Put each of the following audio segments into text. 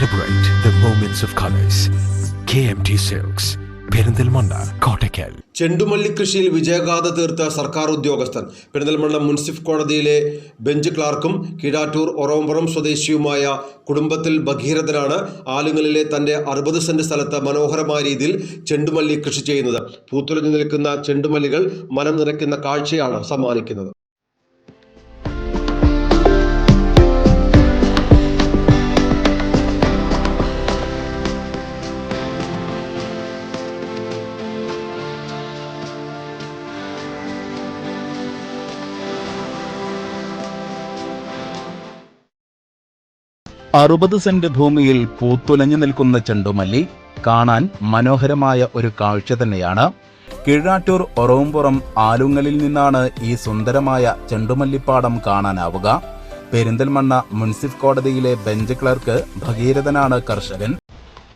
Celebrate the moments of colors. KMT Silks, Perinthalmanna Kottakkal ചെണ്ടുമല്ലി കൃഷിയിൽ വിജയഗാഥ തീർത്ത സർക്കാർ ഉദ്യോഗസ്ഥൻ. പെരിന്തൽമണ്ണ മുൻസിഫ് കോടതിയിലെ ബെഞ്ച് ക്ലാർക്കും കീഴാറ്റൂർ ഒറവമ്പുറം സ്വദേശിയുമായ കുടുംബത്തിൽ ഭഗീരഥനാണ് ആലുങ്ങലിലെ തന്റെ അറുപത് സെന്റ് സ്ഥലത്ത് മനോഹരമായ രീതിയിൽ ചെണ്ടുമല്ലി കൃഷി ചെയ്യുന്നത്. പൂത്തുലഞ്ഞു നിൽക്കുന്ന ചെണ്ടുമല്ലികൾ മനം നിറയ്ക്കുന്ന കാഴ്ചയാണ് സമ്മാനിക്കുന്നത്. അറുപത് സെന്റ് ഭൂമിയിൽ പൂത്തുലഞ്ഞു നിൽക്കുന്ന ചെണ്ടുമല്ലി കാണാൻ മനോഹരമായ ഒരു കാഴ്ച തന്നെയാണ്. കീഴാറ്റൂർ ഒറവുംപുറം ആലുങ്ങലിൽ നിന്നാണ് ഈ സുന്ദരമായ ചെണ്ടുമല്ലിപ്പാടം കാണാനാവുക. പെരിന്തൽമണ്ണ മുൻസിഫ് കോടതിയിലെ ബെഞ്ച് ക്ലർക്ക് ഭഗീരഥനാണ് കർഷകൻ.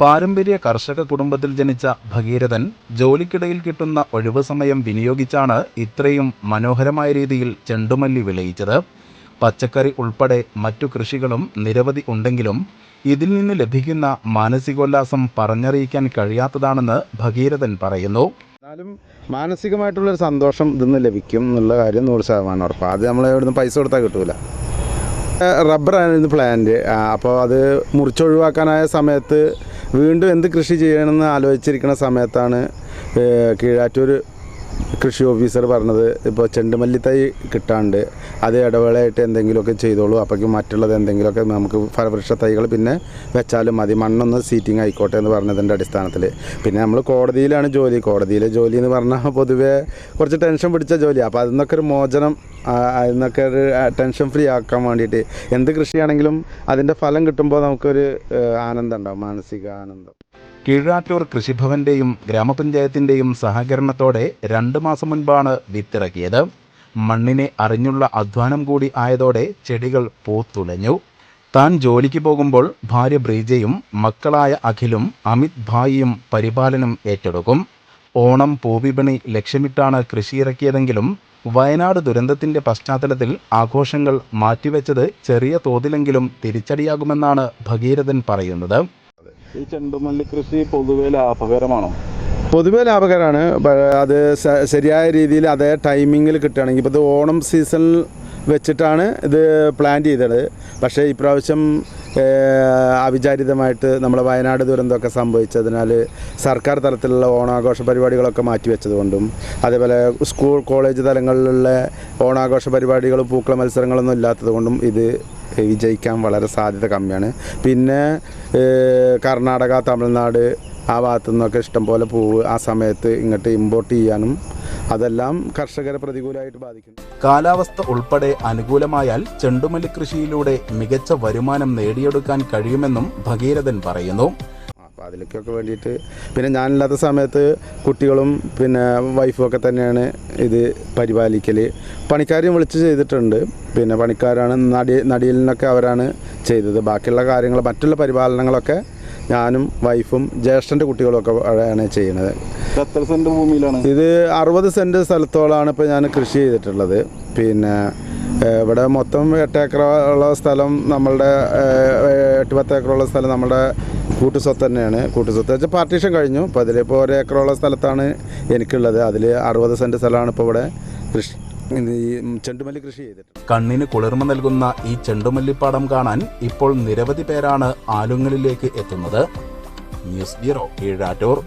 പാരമ്പര്യ കർഷക കുടുംബത്തിൽ ജനിച്ച ഭഗീരഥൻ ജോലിക്കിടയിൽ കിട്ടുന്ന ഒഴിവു സമയം വിനിയോഗിച്ചാണ് ഇത്രയും മനോഹരമായ രീതിയിൽ ചെണ്ടുമല്ലി വിളയിച്ചത്. പച്ചക്കറി ഉൾപ്പെടെ മറ്റു കൃഷികളും നിരവധി ഉണ്ടെങ്കിലും ഇതിൽ നിന്ന് ലഭിക്കുന്ന മാനസികോല്ലാസം പറഞ്ഞറിയിക്കാൻ കഴിയാത്തതാണെന്ന് ഭഗീരഥൻ പറയുന്നു. എന്നാലും മാനസികമായിട്ടുള്ളൊരു സന്തോഷം ഇതിന്ന് ലഭിക്കും എന്നുള്ള കാര്യം നൂറ് ശതമാനം ഉറപ്പാണ് അത് നമ്മൾ ഇവിടുന്ന് പൈസ കൊടുത്താൽ കിട്ടൂല. റബ്ബറായിരുന്നു പ്ലാന്റ് അപ്പോൾ അത് മുറിച്ചൊഴിവാക്കാനായ സമയത്ത് വീണ്ടും എന്ത് കൃഷി ചെയ്യണമെന്ന് ആലോചിച്ചിരിക്കുന്ന സമയത്താണ് കീഴാറ്റൂർ കൃഷി ഓഫീസർ പറഞ്ഞത് ഇപ്പോൾ ചെണ്ടുമല്ലി തൈ കിട്ടാണ്ട് അത് ഇടവേളയായിട്ട് എന്തെങ്കിലുമൊക്കെ ചെയ്തോളൂ അപ്പോഴേക്കും മറ്റുള്ളത് എന്തെങ്കിലുമൊക്കെ നമുക്ക് ഫലവൃക്ഷ തൈകൾ പിന്നെ വെച്ചാലും മതി മണ്ണൊന്ന് സീറ്റിംഗ് ആയിക്കോട്ടെ എന്ന് പറഞ്ഞതിന്റെ അടിസ്ഥാനത്തിൽ പിന്നെ നമ്മൾ കോടതിയിലാണ് ജോലി കോടതിയിലെ ജോലി എന്ന് പറഞ്ഞാൽ പൊതുവേ കുറച്ച് ടെൻഷൻ പിടിച്ച ജോലി അപ്പോൾ അതിന്നൊക്കെ ഒരു മോചനം അതിന്നൊക്കെ ഒരു ടെൻഷൻ ഫ്രീ ആക്കാൻ വേണ്ടിയിട്ട് എന്ത് കൃഷിയാണെങ്കിലും അതിന്റെ ഫലം കിട്ടുമ്പോൾ നമുക്കൊരു ആനന്ദം ഉണ്ടാവും മാനസിക ആനന്ദം കീഴാറ്റൂർ കൃഷിഭവന്റെയും ഗ്രാമപഞ്ചായത്തിന്റെയും സഹകരണത്തോടെ രണ്ടു മാസം മുൻപാണ് വിത്തിറക്കിയത്. മണ്ണിനെ അറിഞ്ഞുള്ള അധ്വാനം കൂടി ആയതോടെ ചെടികൾ പൂത്തുലഞ്ഞു. താൻ ജോലിക്ക് പോകുമ്പോൾ ഭാര്യ ബ്രീജയും മക്കളായ അഖിലും അമിത് ഭായിയും പരിപാലനം ഏറ്റെടുക്കും. ഓണം പൂവിപണി ലക്ഷ്യമിട്ടാണ് കൃഷിയിറക്കിയതെങ്കിലും വയനാട് ദുരന്തത്തിന്റെ പശ്ചാത്തലത്തിൽ ആഘോഷങ്ങൾ മാറ്റിവെച്ചത് ചെറിയ തോതിലെങ്കിലും തിരിച്ചടിയാകുമെന്നാണ് ഭഗീരഥൻ പറയുന്നത്. ഈ ചെണ്ടുമല്ലി കൃഷി പൊതുവെ ലാഭകരമാണോ? പൊതുവെ ലാഭകരമാണ്. അത് ശരിയായ രീതിയിൽ അതേ ടൈമിങ്ങിൽ കിട്ടുകയാണെങ്കിൽ ഇപ്പോൾ ഇത് ഓണം സീസണിൽ വെച്ചിട്ടാണ് ഇത് പ്ലാൻ ചെയ്തത്. പക്ഷേ ഇപ്രാവശ്യം അവിചാരിതമായിട്ട് നമ്മളെ വയനാട് ദുരന്തമൊക്കെ സംഭവിച്ചതിനാൽ സർക്കാർ തലത്തിലുള്ള ഓണാഘോഷ പരിപാടികളൊക്കെ മാറ്റിവെച്ചത് കൊണ്ടും അതേപോലെ സ്കൂൾ കോളേജ് തലങ്ങളിലുള്ള ഓണാഘോഷ പരിപാടികളും പൂക്കള മത്സരങ്ങളൊന്നും ഇല്ലാത്തത് കൊണ്ടും ഇത് വിജയിക്കാൻ വളരെ സാധ്യത കമ്മിയാണ്. പിന്നെ കർണാടക തമിഴ്നാട് ആ ഭാഗത്തു നിന്നൊക്കെ ഇഷ്ടംപോലെ പൂവ് ആ സമയത്ത് ഇങ്ങോട്ട് ഇമ്പോർട്ട് ചെയ്യാനും അതെല്ലാം കർഷകരെ പ്രതികൂലമായിട്ട് ബാധിക്കുന്നു. കാലാവസ്ഥ ഉൾപ്പെടെ അനുകൂലമായാൽ ചെണ്ടുമല്ലി കൃഷിയിലൂടെ മികച്ച വരുമാനം നേടിയെടുക്കാൻ കഴിയുമെന്നും ഭഗീരഥൻ പറയുന്നു. അപ്പോൾ അതിലേക്കൊക്കെ വേണ്ടിയിട്ട് പിന്നെ ഞാനില്ലാത്ത സമയത്ത് കുട്ടികളും പിന്നെ വൈഫും ഒക്കെ തന്നെയാണ് ഇത് പരിപാലിക്കൽ പണിക്കാരെയും വിളിച്ച് ചെയ്തിട്ടുണ്ട്. പിന്നെ പണിക്കാരാണ് നടി നടിയിലിനൊക്കെ അവരാണ് ചെയ്തത്. ബാക്കിയുള്ള കാര്യങ്ങൾ മറ്റുള്ള പരിപാലനങ്ങളൊക്കെ ഞാനും വൈഫും ജ്യേഷ്ഠന്റെ കുട്ടികളൊക്കെ ആണ് ചെയ്യുന്നത് ഇത് എത്ര സെന്റ് ഭൂമിയിലാണ്? ഇത് അറുപത് സെന്റ് സ്ഥലത്തോളാണ് ഇപ്പോൾ ഞാൻ കൃഷി ചെയ്തിട്ടുള്ളത്. പിന്നെ ഇവിടെ മൊത്തം എട്ട് ഏക്കറുള്ള സ്ഥലം നമ്മളുടെ എട്ട് പത്ത് ഏക്കറുള്ള സ്ഥലം നമ്മുടെ കൂട്ടുസ്വത്ത് തന്നെയാണ്. കൂട്ടുസ്വത്ത് വെച്ചാൽ പാർട്ടീഷൻ കഴിഞ്ഞു. അപ്പോൾ അതിലിപ്പോൾ ഒരു ഏക്കറുള്ള സ്ഥലത്താണ് എനിക്കുള്ളത്. അതിൽ അറുപത് സെന്റ് സ്ഥലമാണ് ഇപ്പോൾ ഇവിടെ കൃഷി ചെണ്ടുമല്ലി കൃഷി ചെയ്തിട്ട്. കണ്ണിന് കുളിർമ നൽകുന്ന ഈ ചെണ്ടുമല്ലിപ്പാടം കാണാൻ ഇപ്പോൾ നിരവധി പേരാണ് ആലുങ്ങളിലേക്ക് എത്തുന്നത്. News bureau Keezhattoor